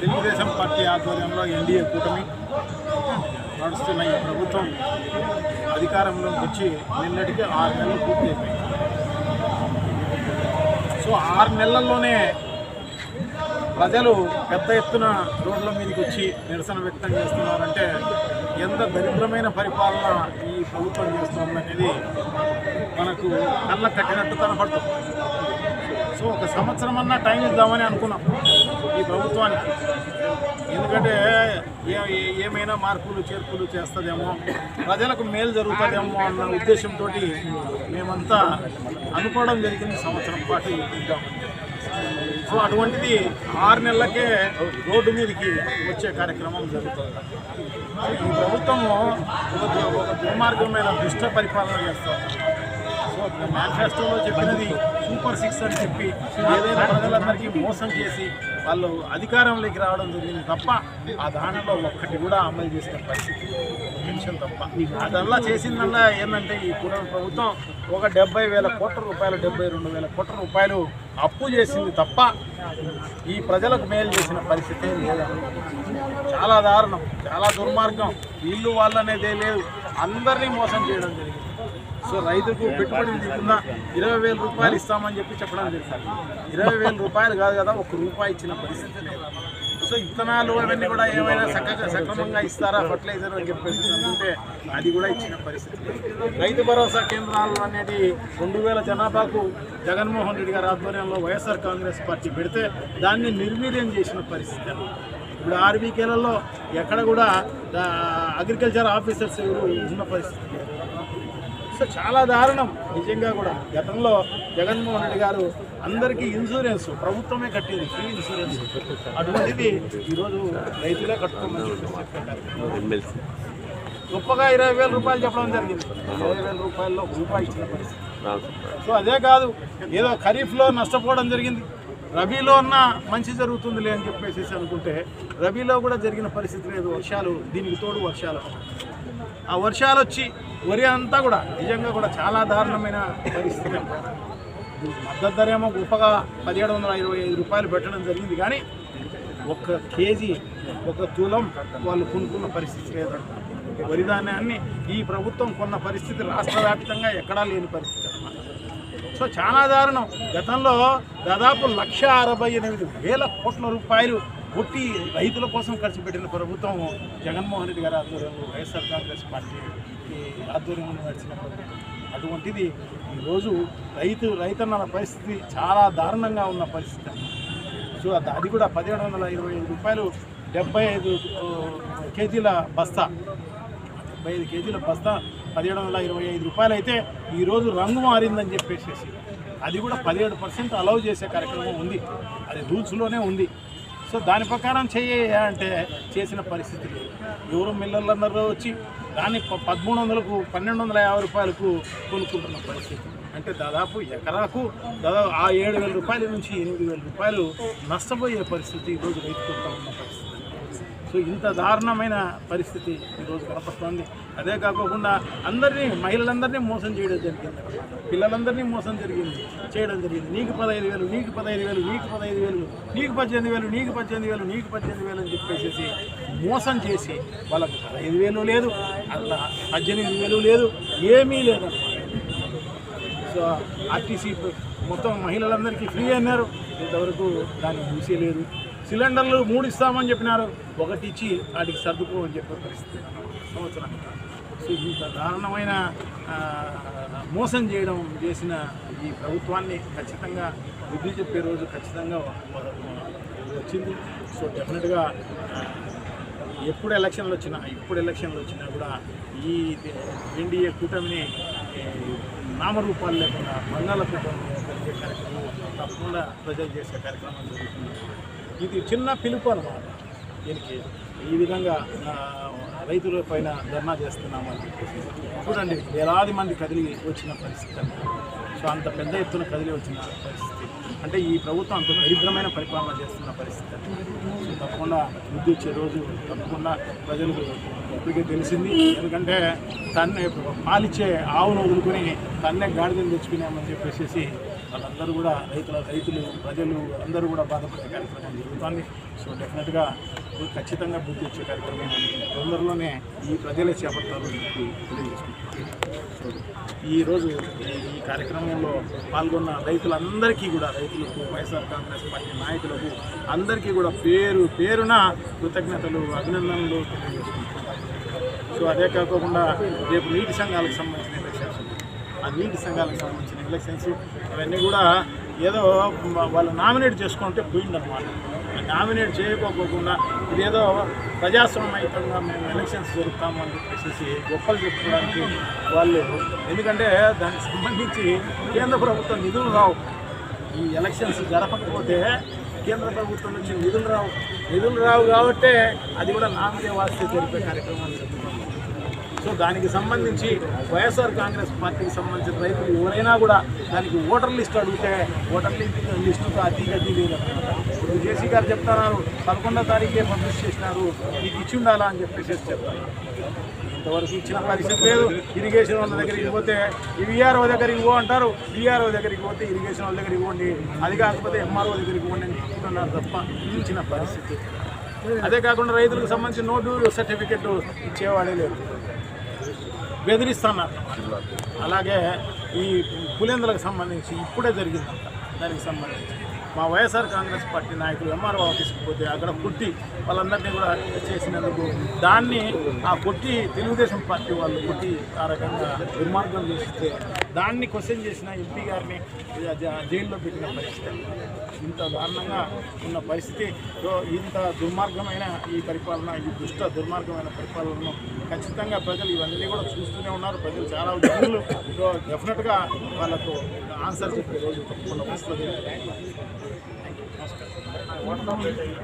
Telugu Desam party ఆధ్వర్యంలో NDA కూటమి నడుస్తున్న ఈ ప్రభుత్వం అధికారంలోకి వచ్చి నిన్నటికి ఆరు నెలలు పూర్తి సో ఆరు నెలల్లోనే ప్రజలు పెద్ద ఎత్తున రోడ్ల మీదకి వచ్చి నిరసన వ్యక్తం చేస్తున్నారంటే ఎంత దరిద్రమైన పరిపాలన ఈ ప్రభుత్వం చేస్తుందనేది మనకు కళ్ళ కట్టినట్టు కనపడుతుంది. సో ఒక సంవత్సరం అన్నా టైం ఇద్దామని అనుకున్నాం. ఈ ప్రభుత్వానికి. ఎందుకంటే ఏ- ఏ- ఏమైనా మార్పులు చేర్పులు చేస్తుందేమో ప్రజలకు మేలు జరుగుతుందేమో అన్న ఉద్దేశంతో మేమంతా అనుకోవడం జరిగింది సంవత్సరం పాటు సో అటువంటిది ఆరు నెలలకే రోడ్డు మీదకి వచ్చే కార్యక్రమం జరుగుతుంది. ఈ ప్రభుత్వము ఒక దుర్మార్గమైన దుష్ట పరిపాలన చేస్తుంది. మేనిఫెస్టోలో చెప్పినది సూపర్ సిక్స్ అని చెప్పి ఏదైనా ప్రజలందరికీ మోసం చేసి వాళ్ళు అధికారంలోకి రావడం జరిగింది తప్ప ఆ దానిలో ఒక్కటి కూడా అమలు చేసిన పరిస్థితి నిమిషం తప్ప. అదల్లా చేసిందల్లా ఏంటంటే ఈ కూటమి ప్రభుత్వం ఒక డెబ్బై వేల కోట్ల రూపాయలు డెబ్బై రెండు వేల కోట్ల రూపాయలు అప్పు చేసింది తప్ప ఈ ప్రజలకు మేలు చేసిన పరిస్థితి లేదు. చాలా దారుణం చాలా దుర్మార్గం. వీళ్ళు వాళ్ళనేదే లేదు. అందరినీ మోసం చేయడం జరిగింది. సో రైతుకు పెట్టుబడి కింద ఇరవై వేల రూపాయలు ఇస్తామని చెప్పి చెప్పడం జరిగింది. ఇరవై వేల రూపాయలు కాదు కదా ఒక రూపాయి ఇచ్చిన పరిస్థితి లేదు. సో ఇత్తనాలు అవన్నీ కూడా ఏమైనా చక్కగా సక్రమంగా ఇస్తారా ఫర్టిలైజర్ అని చెప్పేసి అనుకుంటే అది కూడా ఇచ్చిన పరిస్థితి రైతు భరోసా కేంద్రాలు అనేది రెండు వేల జనాభాకు జగన్మోహన్ రెడ్డి గారి ఆధ్వర్యంలో వైఎస్ఆర్ కాంగ్రెస్ పార్టీ పెడితే దాన్ని నిర్వీర్యం చేసిన పరిస్థితి ఇప్పుడు ఆర్బీకేలలో ఎక్కడ కూడా అగ్రికల్చర్ ఆఫీసర్స్ ఎవరు ఉన్న పరిస్థితి. సో చాలా దారుణం నిజంగా కూడా. గతంలో జగన్మోహన్ రెడ్డి గారు అందరికీ ఇన్సూరెన్స్ ప్రభుత్వమే కట్టేది ఫ్రీ ఇన్సూరెన్స్. అటువంటిది ఈరోజు రైతులే కట్టుకోమని. గొప్పగా ఇరవై వేల రూపాయలు చెప్పడం జరిగింది. ఇరవై వేల రూపాయల్లో రూపాయి ఇచ్చిన పరిస్థితి. సో అదే కాదు ఏదో ఖరీఫ్లో నష్టపోవడం జరిగింది. రబీలో ఉన్న మంచి జరుగుతుందిలే అని చెప్పేసి అనుకుంటే రబీలో కూడా జరిగిన పరిస్థితి లేదు. వర్షాలు దీనికి తోడు వర్షాలు. ఆ వర్షాలు వచ్చి వరి అంతా కూడా నిజంగా కూడా చాలా దారుణమైన పరిస్థితి. మద్దతు ధర ఏమో గొప్పగా పదిహేడు వందల ఇరవై ఐదు రూపాయలు పెట్టడం జరిగింది. కానీ ఒక కేజీ ఒక తులం వాళ్ళు కొనుక్కున్న పరిస్థితి లేదంట. వరి ధాన్యాన్ని ఈ ప్రభుత్వం కొన్న పరిస్థితి రాష్ట్ర వ్యాప్తంగా ఎక్కడా లేని పరిస్థితి. సో చాలా దారుణం. గతంలో దాదాపు లక్ష అరవై ఎనిమిది వేల కోట్ల రూపాయలు కొట్టి రైతుల కోసం ఖర్చు పెట్టిన ప్రభుత్వం జగన్మోహన్ రెడ్డి గారి ఆధ్వర్యంలో వైఎస్ఆర్ కాంగ్రెస్ పార్టీ ఆధ్వర్యంలో నడిచిన ప్రభుత్వం అటువంటిది ఈరోజు రైతు రైతన్నల పరిస్థితి చాలా దారుణంగా ఉన్న పరిస్థితి సో అది కూడా పదిహేడు వందల ఇరవై ఐదు రూపాయలు డెబ్బై ఐదు కేజీల బస్తా. డెబ్బై ఐదు కేజీల బస్తా పదిహేడు వందల ఇరవై ఐదు రూపాయలు అయితే ఈరోజు రంగు మారిందని చెప్పేసి అది కూడా పదిహేడు పర్సెంట్ అలౌ చేసే కార్యక్రమం ఉంది. అది రూల్స్లోనే ఉంది. సో దాని ప్రకారం చేయ అంటే చేసిన పరిస్థితి లేదు. ఎవరు మిల్లర్లందరూ వచ్చి దాన్ని ప- పదమూడు వందలకు పన్నెండు వందల యాభై రూపాయలకు కొనుక్కుంటున్న పరిస్థితి. అంటే దాదాపు ఎకరాకు దాదాపు ఆ ఏడు వేల రూపాయల నుంచి ఎనిమిది వేల రూపాయలు నష్టపోయే పరిస్థితి ఈరోజు రైతు ఉన్న పరిస్థితి. సో ఇంత దారుణమైన పరిస్థితి ఈరోజు కనపడుతోంది. అదే కాకుండా అందరినీ మహిళలందరినీ మోసం చేయడం జరిగింది. పిల్లలందరినీ మోసం జరిగింది. చేయడం జరిగింది. నీకు పదహైదు వేలు నీకు పదహైదు వేలు నీకు పదహైదు వేలు నీకు పద్దెనిమిది వేలు నీకు పద్దెనిమిది వేలు నీకు పద్దెనిమిది వేలు అని చెప్పేసి మోసం చేసి వాళ్ళకి పదహైదు వేలు లేదు అట్లా పద్దెనిమిది వేలు లేదు ఏమీ లేదు. సో ఆర్టీసీ మొత్తం మహిళలందరికీ ఫ్రీ అన్నారు. ఇంతవరకు దాన్ని చూసేయలేదు సిలిండర్లు మూడు ఇస్తామని చెప్పినారు. ఒకటి ఇచ్చి వాటికి సర్దుకోమని చెప్పే పరిస్థితి. సంవత్సరానికి సో ఇంత దారుణమైన మోసం చేయడం చేసిన ఈ ప్రభుత్వాన్ని ఖచ్చితంగా బుద్ధి చెప్పే రోజు ఖచ్చితంగా వచ్చింది. సో డెఫినెట్గా ఎప్పుడు ఎలక్షన్లు వచ్చినా ఇప్పుడు ఎలక్షన్లు వచ్చినా కూడా ఈ ఎన్డీఏ కూటమిని నామరూపాలు లేకుండా మంగళ కూటమి జరిగే కార్యక్రమం తప్పకుండా ప్రజలు చేసే కార్యక్రమం జరుగుతుంది. ఇది చిన్న పిలుపు అనమాట దీనికి ఈ విధంగా రైతుల పైన ధర్నా చేస్తున్నామని చెప్పేసి. చూడండి వేలాది మంది కదిలి వచ్చిన పరిస్థితి సో అంత పెద్ద ఎత్తున కదిలి వచ్చిన పరిస్థితి. అంటే ఈ ప్రభుత్వం అంత దరిద్రమైన పరిపాలన చేస్తున్న పరిస్థితి సో తప్పకుండా బుద్ధి వచ్చే రోజు తప్పకుండా ప్రజలకు ఇప్పటికే తెలిసింది. ఎందుకంటే తన్నే పాలిచ్చే ఆవును వదులుకొని తన్నే గాడిదని తెచ్చుకున్నామని చెప్పేసి వాళ్ళందరూ కూడా రైతుల రైతులు ప్రజలు అందరూ కూడా బాధపడే కార్యక్రమం జరుగుతుంది. సో డెఫినెట్గా ఖచ్చితంగా బుద్ధి వచ్చే కార్యక్రమం తొందరలోనే ఈ ప్రజలే చేపడతారు అని చెప్పి తెలియజేసుకుంటున్నాను. సో ఈరోజు ఈ- ఈ కార్యక్రమంలో పాల్గొన్న రైతులందరికీ కూడా రైతులకు వైఎస్ఆర్ కాంగ్రెస్ పార్టీ నాయకులకు అందరికీ కూడా పేరు పేరున కృతజ్ఞతలు అభినందనలు తెలియజేసుకుంటున్నాను. సో అదే కాకుండా రేపు నీటి సంఘాలకు సంబంధించిన ఎలక్షన్స్ నీటి సంఘాలకు సంబంధించిన ఎలక్షన్స్ అవన్నీ కూడా ఏదో వాళ్ళు నామినేట్ చేసుకుంటే పోయిందనమాట నామినేట్ చేయకోకుండా ఇదేదో ప్రజాస్వామ్యతంగా మేము ఎలక్షన్స్ జరుపుతాము అని చెప్పేసి గొప్పలు చెప్పుకోవడానికి వాళ్ళు ఎందుకంటే దానికి సంబంధించి కేంద్ర ప్రభుత్వం నిధులు రావు. ఈ ఎలక్షన్స్ జరపకపోతే కేంద్ర ప్రభుత్వం నుంచి నిధులు రావు. నిధులు రావు కాబట్టే అది కూడా నామకే వాస్తే జరిపే కార్యక్రమం జరుగుతుంది సో దానికి సంబంధించి వైఎస్ఆర్ కాంగ్రెస్ పార్టీకి సంబంధించిన రైతులు ఎవరైనా కూడా దానికి ఓటర్ లిస్ట్ అడిగితే ఓటర్ లిస్టుతో అతి గతి లేదు ఇప్పుడు జేసీ గారు చెప్తున్నారు పదకొండో తారీఖే పబ్లిష్ చేసినారు ఇది ఇచ్చి ఉండాలా అని చెప్పేసి చెప్తారు. ఇంతవరకు ఇచ్చిన పరిస్థితి లేదు. ఇరిగేషన్ వాళ్ళ దగ్గరికి పోతే విఆర్ఓ దగ్గరికి పో అంటారు విఆర్ఓ దగ్గరికి పోతే ఇరిగేషన్ వాళ్ళ దగ్గరికి పోండి అది కాకపోతే ఎంఆర్ఓ దగ్గరికి పోండి అని చెప్తున్నారు తప్ప ఇచ్చిన పరిస్థితి. అదే కాకుండా రైతులకు సంబంధించి నోటు సర్టిఫికెట్ ఇచ్చేవాడే లేదు బెదిరిస్తున్నారు అలాగే ఈ పులేందులకు సంబంధించి ఇప్పుడే జరిగిందంట. దానికి సంబంధించి. మా వైఎస్ఆర్ కాంగ్రెస్ పార్టీ నాయకులు ఎంఆర్ఓ ఆఫీస్కి పోతే అక్కడ కొట్టి వాళ్ళందరినీ కూడా చేసినందుకు దాన్ని ఆ కొట్టి తెలుగుదేశం పార్టీ వాళ్ళు కొట్టి ఆ రకంగా దుర్మార్గం చేస్తే దాన్ని క్వశ్చన్ చేసిన ఎంపీ గారిని జైల్లో పెట్టిన పరిస్థితి. ఇంత దారుణంగా ఉన్న పరిస్థితి. ఇంత దుర్మార్గమైన ఈ పరిపాలన ఈ దుష్ట దుర్మార్గమైన పరిపాలనను ఖచ్చితంగా ప్రజలు ఇవన్నీ కూడా చూస్తూనే ఉన్నారు. ప్రజలు చాలా డెఫినెట్గా వాళ్ళకు ఆన్సర్ చెప్పే రోజు తప్పకుండా వస్తుంది నమస్కారం